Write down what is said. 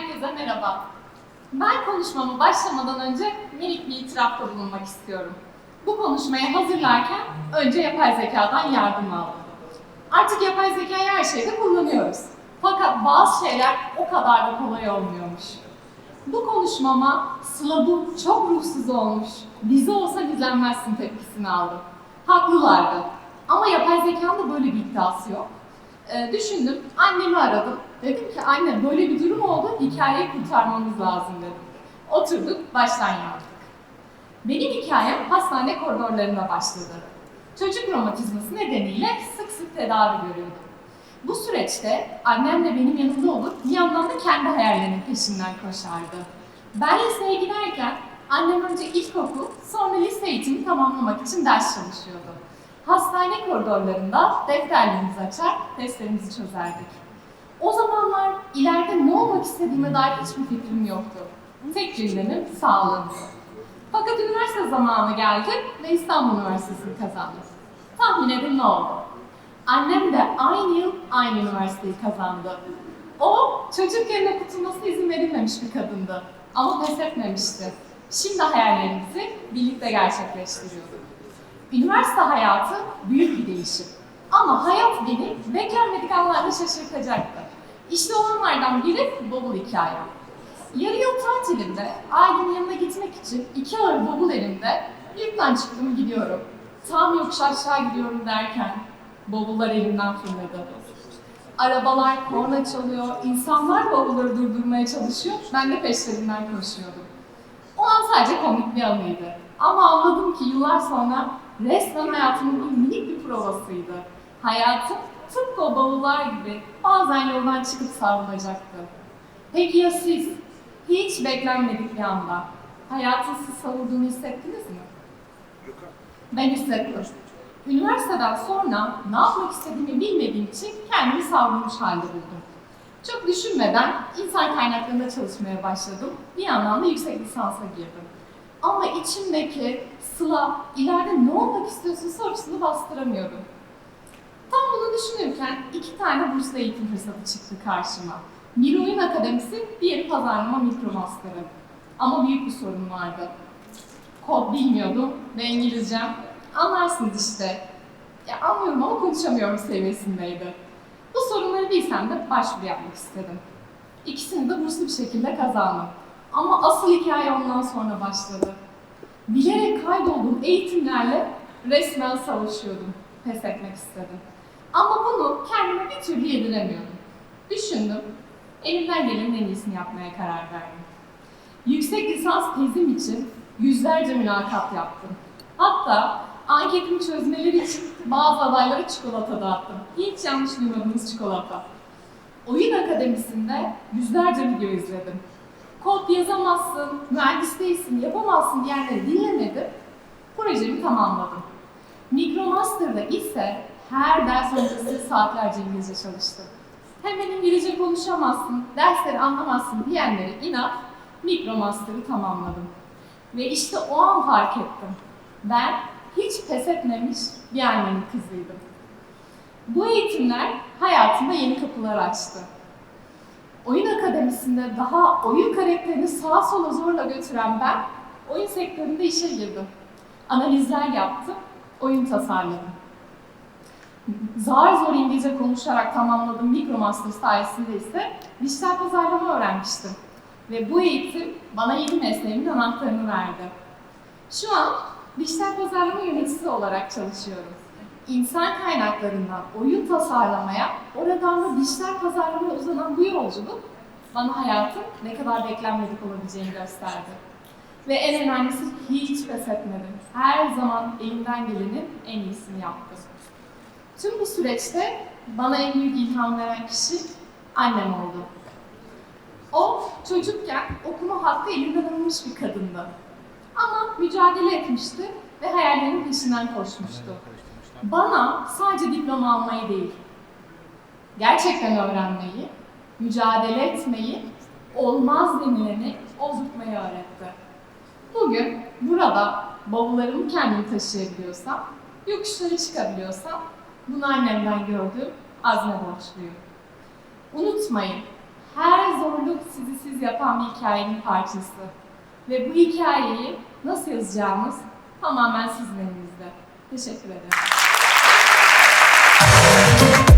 herkese merhaba. Ben konuşmamı başlamadan önce minik bir itirafta bulunmak istiyorum. Bu konuşmaya hazırlarken önce yapay zekadan yardım aldım. Artık yapay zekayı her şeyde kullanıyoruz. Fakat bazı şeyler o kadar da kolay olmuyormuş. Bu konuşmama Sıla çok ruhsuz olmuş. Bize olsa gizlenmezsin tepkisini aldım. Haklılardı. Ama yapay zekanın da böyle bir iddiası yok. Ee, düşündüm, annemi aradım. Dedim ki anne böyle bir durum oldu, hikayeyi kurtarmamız lazım dedim. Oturduk, baştan yazdık. Benim hikayem hastane koridorlarında başladı. Çocuk romatizması nedeniyle sık sık tedavi görüyordum. Bu süreçte annem de benim yanımda olup bir yandan da kendi hayallerinin peşinden koşardı. Ben liseye giderken annem önce ilkokul, sonra lise eğitimi tamamlamak için ders çalışıyordu. Hastane koridorlarında defterlerimizi açar, testlerimizi çözerdik. O zamanlar ileride ne olmak istediğime dair hiçbir fikrim yoktu. Tek cümlemim sağlığımdı. Fakat üniversite zamanı geldi ve İstanbul Üniversitesi'ni kazandım. Tahmin edin ne oldu? Annem de aynı yıl aynı üniversiteyi kazandı. O çocukken okutulmasına izin verilmemiş bir kadındı. Ama pes etmemişti. Şimdi hayallerimizi birlikte gerçekleştiriyorduk. Üniversite hayatı büyük bir değişim. Ama hayat beni beklenmedik anlarda şaşırtacaktı. İşte olanlardan biri bavul hikayem. Yarı yıl tatilimde ailemin yanına gitmek için iki ağır bavul elimde yurttan çıktım gidiyorum. Tam yokuş aşağı gidiyorum derken bavullar elimden fırladı. Arabalar korna çalıyor, insanlar bavulları durdurmaya çalışıyor, ben de peşlerinden koşuyordum. O an sadece komik bir anıydı. Ama anladım ki yıllar sonra resmen hayatımın bir minik bir provasıydı. Hayatım tıpkı o bavullar gibi bazen yoldan çıkıp savrulacaktı. Peki ya siz? Hiç beklenmedik bir anda. Hayatın sizi savurduğunu hissettiniz mi? Ben hissettim. Üniversiteden sonra ne yapmak istediğimi bilmediğim için kendimi savrulmuş halde buldum. Çok düşünmeden insan kaynaklarında çalışmaya başladım. Bir yandan da yüksek lisansa girdim. Ama içimdeki Sıla, ileride ne olmak istiyorsun sorusunu bastıramıyordum. Tam bunu düşünürken iki tane burslu eğitim fırsatı çıktı karşıma. Biri oyun akademisi, diğeri pazarlama mikro master'ı. Ama büyük bir sorun vardı. Kod bilmiyordum ve İngilizcem anlarsınız işte. Ya anlıyorum ama konuşamıyorum seviyesindeydi. Bu sorunları bilsem de başvuru yapmak istedim. İkisini de burslu bir şekilde kazandım. Ama asıl hikaye ondan sonra başladı. Bilerek kaydolduğum eğitimlerle resmen savaşıyordum. Pes etmek istedim. Ama bunu kendime bir türlü yediremiyordum. Düşündüm. Elimden gelenin en iyisini yapmaya karar verdim. Yüksek lisans tezim için yüzlerce mülakat yaptım. Hatta anketimi çözmeleri için bazı adaylara çikolata dağıttım. Hiç yanlış duymadığınız çikolata. Oyun akademisinde yüzlerce video izledim. Kod yazamazsın, mühendis değilsin, yapamazsın diyenleri dinlemedim. Projemi tamamladım. Mikromaster'da ise her ders öncesi saatlerce İngilizce çalıştım. Hemen İngilizce konuşamazsın, dersleri anlamazsın diyenlere inat, Mikromaster'ı tamamladım. Ve işte o an fark ettim. Ben hiç pes etmemiş bir annenin kızıydım. Bu eğitimler hayatımda yeni kapılar açtı. Oyun akademisinde daha oyun karakterini sağa sola zorla götüren ben, oyun sektöründe işe girdim. Analizler yaptım, oyun tasarladım. Zar zor İngilizce konuşarak tamamladığım Micromaster sayesinde ise dijital pazarlama öğrenmiştim. Ve bu eğitim bana yeni mesleğimin anahtarını verdi. Şu an dijital pazarlama yöneticisi olarak çalışıyorum. İnsan kaynaklarından oyun tasarlamaya, oradan da dijital pazarlamaya uzanan bu yolculuk bana hayatın ne kadar beklenmedik olabileceğini gösterdi. Ve en önemlisi hiç pes etmedim. Her zaman elimden gelenin en iyisini yaptım. Tüm bu süreçte bana en büyük ilham veren kişi annem oldu. O çocukken okuma hakkı elinden alınmış bir kadındı. Ama mücadele etmişti ve hayallerinin peşinden koşmuştu. Bana sadece diploma almayı değil, gerçekten öğrenmeyi, mücadele etmeyi, olmaz denileni oldurtmayı öğretti. Bugün burada bavullarımı kendim taşıyabiliyorsam, yokuşları çıkabiliyorsam, bunu annemden gördüğüm azme borçluyum. Unutmayın, her zorluk sizi siz yapan bir hikayenin parçası. Ve bu hikayeyi nasıl yazacağımız tamamen sizin elinizde. Teşekkür ederim. Thank you.